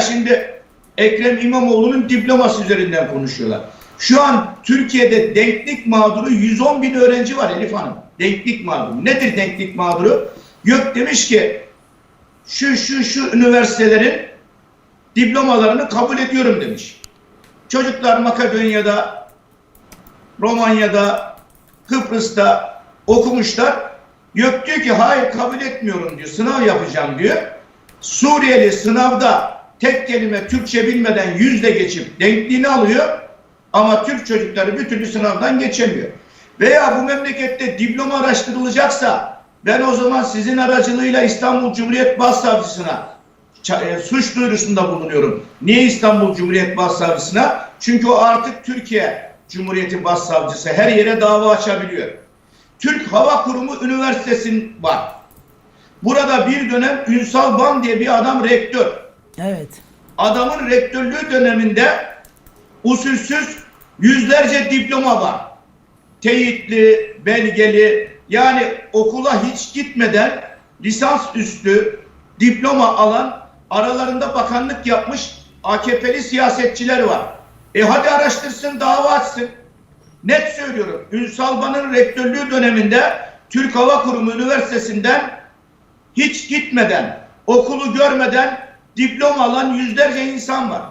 şimdi Ekrem İmamoğlu'nun diploması üzerinden konuşuyorlar. Şu an Türkiye'de denklik mağduru 110 bin öğrenci var Elif Hanım. Denklik mağduru. Nedir denklik mağduru? Gök demiş ki şu şu şu üniversitelerin diplomalarını kabul ediyorum demiş. Çocuklar Makedonya'da, Romanya'da, Kıbrıs'ta okumuşlar. Gök diyor ki hayır kabul etmiyorum diyor. Sınav yapacağım diyor. Suriyeli sınavda tek kelime Türkçe bilmeden yüzde geçip denkliğini alıyor. Ama Türk çocukları bir türlü sınavdan geçemiyor. Veya bu memlekette diploma araştırılacaksa ben o zaman sizin aracılığıyla İstanbul Cumhuriyet Başsavcısına e, suç duyurusunda bulunuyorum. Niye İstanbul Cumhuriyet Başsavcısına? Çünkü o artık Türkiye Cumhuriyeti Başsavcısı her yere dava açabiliyor. Türk Hava Kurumu Üniversitesi var. Burada bir dönem Ünsal Ban diye bir adam rektör. Evet. Adamın rektörlüğü döneminde usulsüz yüzlerce diploma var. Teyitli, belgeli yani okula hiç gitmeden lisans üstü diploma alan aralarında bakanlık yapmış AKP'li siyasetçiler var. E hadi araştırsın, dava açsın. Net söylüyorum. Ünsal Ban'ın rektörlüğü döneminde Türk Hava Kurumu Üniversitesi'nden hiç gitmeden, okulu görmeden diploma alan yüzlerce insan var.